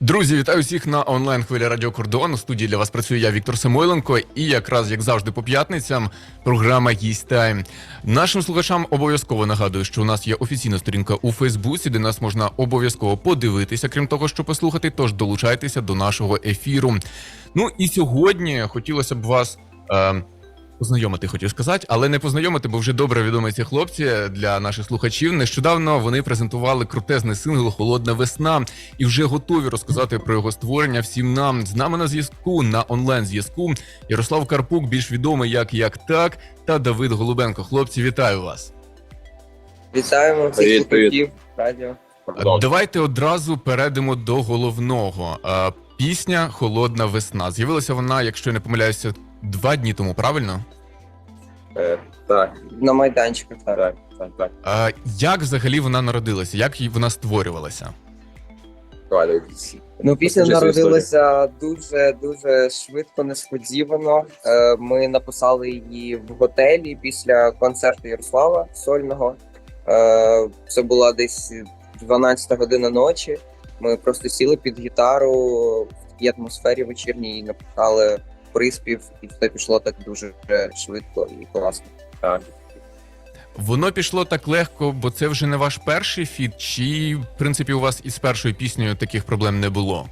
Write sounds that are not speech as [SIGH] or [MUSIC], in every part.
Друзі, вітаю всіх на онлайн хвилі Радіо Кордон. У студії для вас працюю я, Віктор Самойленко, і якраз як завжди по п'ятницям програма «Їсть Тайм». Нашим слухачам обов'язково нагадую, що у нас є офіційна сторінка у Фейсбуці, де нас можна обов'язково подивитися, крім того, що послухати. Тож долучайтеся до нашого ефіру. Ну і сьогодні хотілося б вас. Е, Познайомити хотів сказати, але не познайомити, бо вже добре відомі ці хлопці для наших слухачів. Нещодавно вони презентували крутезний сингл Холодна весна і вже готові розказати про його створення всім нам. З нами на зв'язку на онлайн зв'язку Ярослав Карпук, більш відомий як як так, та Давид Голубенко. Хлопці, вітаю вас. Вітаємо всіх Привіт, привіт. слухачів радіо. Давайте одразу перейдемо до головного. Пісня Холодна весна. З'явилася вона, якщо я не помиляюся, два дні тому, правильно? Е, так, На майданчику. Так. так, так, так. А, Як взагалі вона народилася? Як вона створювалася? Давай, Ну, пісня Розкажи свою народилася дуже дуже швидко, несподівано. Е, Ми написали її в готелі після концерту Ярослава сольного. Е, Це була десь 12 година ночі. Ми просто сіли під гітару в такій атмосфері вечірній і написали приспів, і все пішло так дуже швидко і класно. так. Воно пішло так легко, бо це вже не ваш перший фіт, чи в принципі у вас із першою піснею таких проблем не було?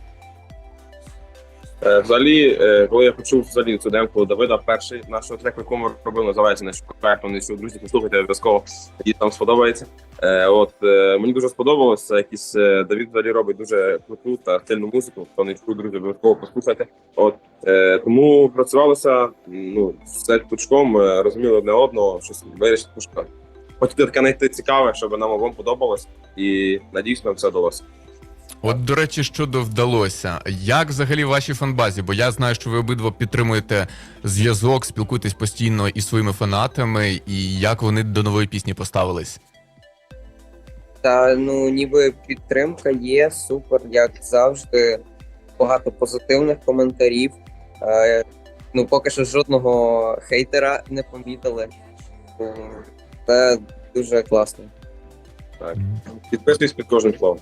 Е, взагалі, е, коли я почув взагалі цю демку Давида, перший наш трек, якому ми робили, називається не шукає, не що друзі, послухайте обов'язково, тоді там сподобається. Е, от мені дуже сподобалося. Е, Давід взагалі робить дуже круту та стильну музику. Хто не чув, друзі, обов'язково послухайте. От тому працювалося ну все пучком, розуміли одне одного, щось вирішити пушка. Хотіли таке знайти цікаве, щоб нам обом подобалось, і надіюсь, нам все вдалося. От, до речі, щодо вдалося, як взагалі в вашій фанбазі? Бо я знаю, що ви обидва підтримуєте зв'язок, спілкуєтесь постійно із своїми фанатами, і як вони до нової пісні поставились? Та ну ніби підтримка є супер, як завжди. Багато позитивних коментарів. Е, ну, поки що жодного хейтера не помітили. Це дуже класно. Так, Підписуйтесь під кожним словом.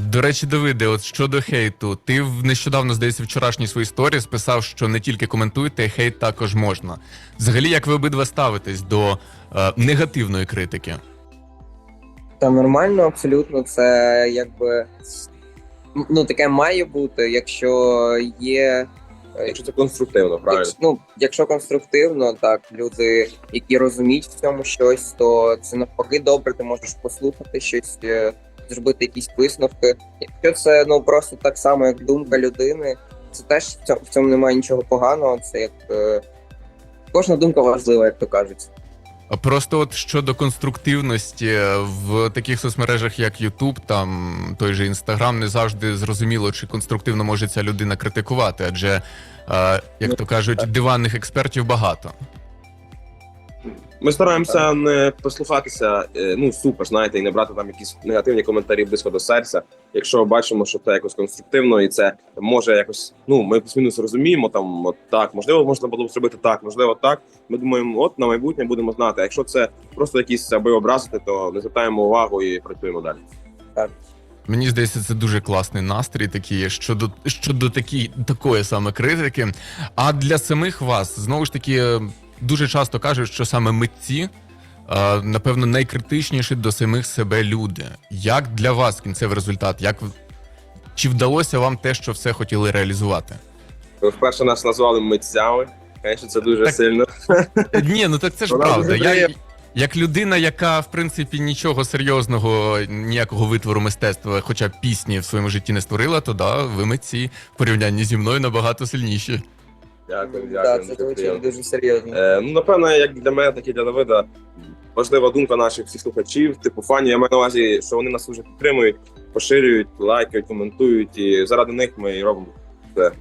До речі, Давиде, от щодо хейту, ти в нещодавно, здається, вчорашній своїй сторіс писав, що не тільки коментуєте, хейт також можна. Взагалі, як ви обидва ставитесь до е, негативної критики? Та нормально, абсолютно, це якби ну таке має бути, якщо є. е, Якщо це конструктивно, правильно. Якщо, ну, якщо конструктивно, так люди, які розуміють в цьому щось, то це навпаки добре. Ти можеш послухати щось, е, зробити якісь висновки. Якщо це ну просто так само, як думка людини, це теж в цьому, в цьому немає нічого поганого. Це як е, кожна думка важлива, як то кажуть. Просто от щодо конструктивності е, в таких соцмережах, як YouTube, там той же Instagram, не завжди зрозуміло, чи конструктивно може ця людина критикувати, адже, е, як то кажуть, диванних експертів багато. Ми стараємося не послухатися, е, ну супер, знаєте, і не брати там якісь негативні коментарі близько до серця. Якщо бачимо, що це якось конструктивно, і це може якось, ну ми плюс-мінус розуміємо, там от так, можливо, можна було б зробити так, можливо, так. Ми думаємо, от на майбутнє будемо знати. А якщо це просто якісь аби образити, то не звертаємо увагу і працюємо далі. Мені здається, це дуже класний настрій такий щодо щодо такі, такої саме критики. А для самих вас знову ж таки дуже часто кажуть, що саме митці. Напевно, найкритичніші до самих себе люди. Як для вас кінцевий результат? Як чи вдалося вам те, що все хотіли реалізувати? Ви вперше нас назвали митцями. Звісно, це дуже Так. сильно. Ні, ну так це ж Вона правда. Я, як людина, яка в принципі нічого серйозного, ніякого витвору мистецтва, хоча б пісні в своєму житті не створила, то да, ви митці в порівнянні зі мною набагато сильніші. Дякую, Так, це звучить дуже, серйозно. Е, ну, напевно, як для мене, так і для Давида, важлива думка наших всіх слухачів, типу фанів. Я маю на увазі, що вони нас дуже підтримують, поширюють, лайкають, коментують, і заради них ми і робимо це.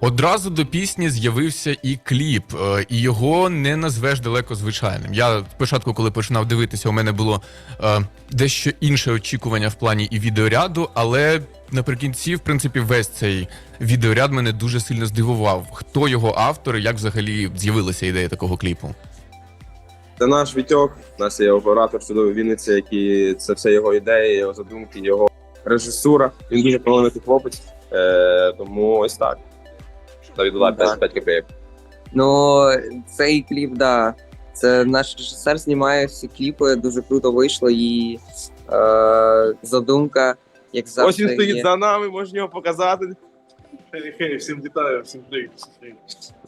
Одразу до пісні з'явився і кліп, е, і його не назвеш далеко звичайним. Я спочатку, коли починав дивитися, у мене було е, дещо інше очікування в плані і відеоряду, але наприкінці, в принципі, весь цей відеоряд мене дуже сильно здивував. Хто його автор і як взагалі з'явилася ідея такого кліпу? Це наш Вітьок, у нас є оператор чудовий Вінниці, який це все його ідеї, його задумки, його режисура. Він дуже талановитий хлопець. Е, тому ось так. Давід Дулай, Да. 5, 5 копійок. Ну, цей кліп, да. Це наш режисер знімає всі кліпи, дуже круто вийшло, і е, задумка, як завжди. Ось він стоїть є. за нами, можна його показати. Хей, хей, всім вітаю, всім привіт.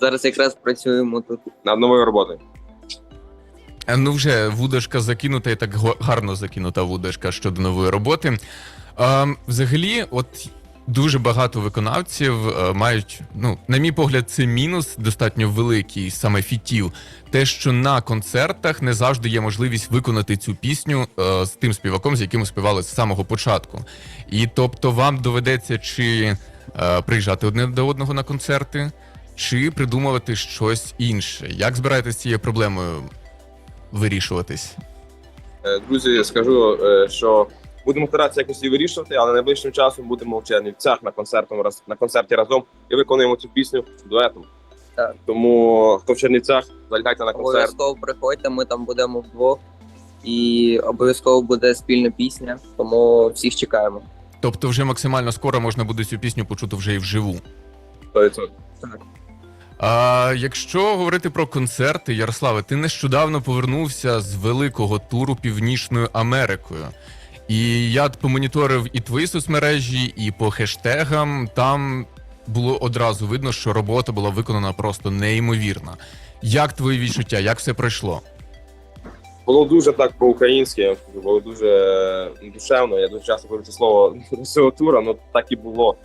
Зараз якраз працюємо тут. Над новою роботою. Е, Ну, вже вудочка закинута і так го- гарно закинута вудочка щодо нової роботи. А, взагалі, от дуже багато виконавців е, мають, ну, на мій погляд, це мінус достатньо великий, саме фітів. Те, що на концертах не завжди є можливість виконати цю пісню е, з тим співаком, з яким співали з самого початку. І тобто вам доведеться чи е, приїжджати одне до одного на концерти, чи придумувати щось інше. Як збираєтесь цією проблемою вирішуватись? Друзі, скажу, що будемо старатися якось її вирішувати, але найближчим часом будемо в Чернівцях на концертом раз на концерті разом і виконуємо цю пісню дуетом. Так. Тому хто в Чернівцях, залягайте на концерт. Обов'язково приходьте, ми там будемо вдвох. І обов'язково буде спільна пісня, тому всіх чекаємо. Тобто, вже максимально скоро можна буде цю пісню почути вже і вживу. 100%. А якщо говорити про концерти, Ярославе, ти нещодавно повернувся з великого туру Північною Америкою. І я помоніторив і твої соцмережі, і по хештегам. Там було одразу видно, що робота була виконана просто неймовірна. Як твої відчуття? Як все пройшло? Було дуже так по-українськи, було дуже е, душевно. Я дуже часто кажу це слово [LAUGHS] до цього тура, але так і було.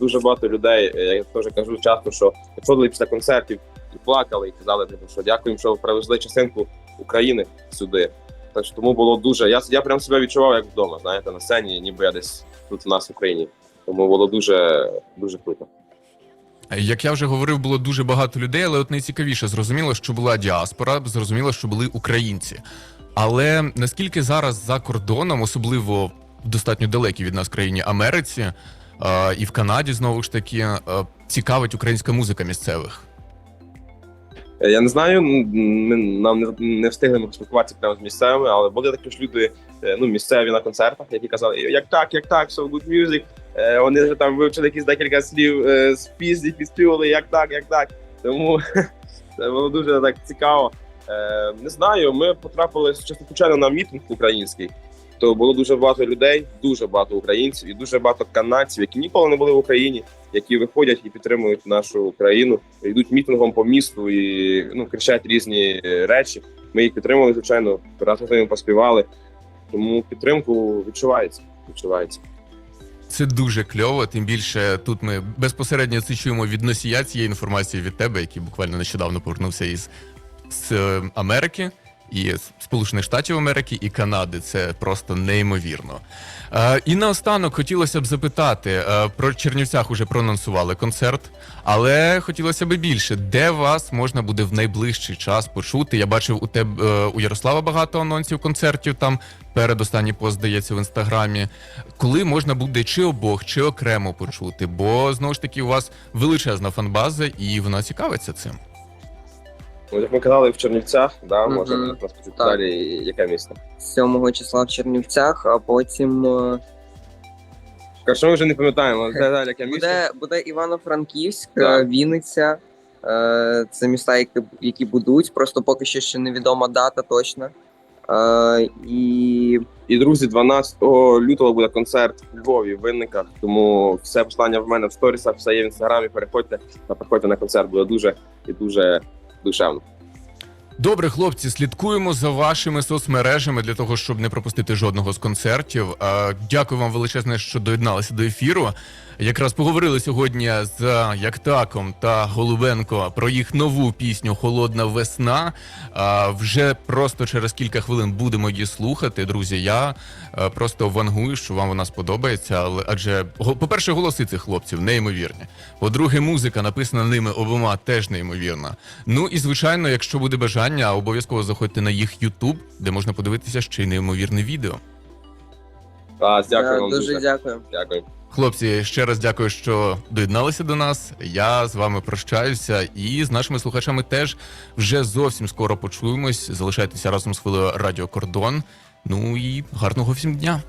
Дуже багато людей, е, я теж кажу часто, що приходили після концертів і плакали, і казали, типу, що дякуємо, що привезли частинку України сюди. Що тому було дуже. Я, я прям себе відчував як вдома, знаєте, на сцені, ніби я десь тут у нас в Україні. Тому було дуже дуже круто. Як я вже говорив, було дуже багато людей, але от найцікавіше зрозуміло, що була діаспора, зрозуміло, що були українці. Але наскільки зараз за кордоном, особливо в достатньо далекій від нас країні Америці е, і в Канаді, знову ж таки, е, цікавить українська музика місцевих. Е, Я не знаю, ми нам не, не встигли ми поспілкуватися прямо з місцевими, але були такі ж люди, е, ну місцеві на концертах, які казали, як так, як так, so good music. Е, Вони вже там вивчили якісь декілька слів з пісні, підспівали, як так, як так. Тому [LAUGHS] це було дуже так цікаво. Не знаю, ми потрапили чесно звичайно на мітинг український. То було дуже багато людей, дуже багато українців і дуже багато канадців, які ніколи не були в Україні, які виходять і підтримують нашу країну, йдуть мітингом по місту і ну кричать різні е, речі. Ми їх підтримали, звичайно, разом з ними поспівали. Тому підтримку відчувається. Відчувається. Це дуже кльово. Тим більше тут ми безпосередньо це чуємо від носія цієї інформації від тебе, який буквально нещодавно повернувся із з е, Америки. І Сполучених Штатів Америки і Канади це просто неймовірно. Е, і наостанок хотілося б запитати е, про Чернівцях уже проанонсували концерт, але хотілося б більше, де вас можна буде в найближчий час почути. Я бачив у тебе е, у Ярослава багато анонсів концертів. Там передостанній пост здається в інстаграмі. Коли можна буде чи обох, чи окремо почути, бо знову ж таки у вас величезна фанбаза, і вона цікавиться цим. Ну, як ми казали, в Чернівцях, да, Мгм. може розповісти Так. далі, яке місто. 7 числа в Чернівцях, а потім е, ми вже не пам'ятаємо, [LAUGHS] де далі яке місто. буде, буде Івано-Франківськ, Так. е, Вінниця. Е, Це міста, які, які будуть. Просто поки що ще невідома дата точна. Е, І І друзі, 12 лютого буде концерт в Львові, в Винниках. Тому все послання в мене в сторісах, все є в інстаграмі. Переходьте та приходьте на концерт. Буде дуже і дуже душевно. Добре, хлопці, слідкуємо за вашими соцмережами для того, щоб не пропустити жодного з концертів. Дякую вам величезне, що доєдналися до ефіру. Якраз поговорили сьогодні з Яктаком та Голубенко про їх нову пісню Холодна весна. Вже просто через кілька хвилин будемо її слухати. Друзі, я просто вангую, що вам вона сподобається. Але адже по-перше, голоси цих хлопців неймовірні. По-друге, музика написана ними обома теж неймовірна. Ну і звичайно, якщо буде бажання, обов'язково заходьте на їх YouTube, де можна подивитися ще й неймовірне відео. Клас, дякую вам дуже дуже. дякую. Дякую. Хлопці, ще раз дякую, що доєдналися до нас. Я з вами прощаюся, і з нашими слухачами теж вже зовсім скоро почуємось. Залишайтеся разом з хвилею Радіо Кордон. Ну і гарного всім дня.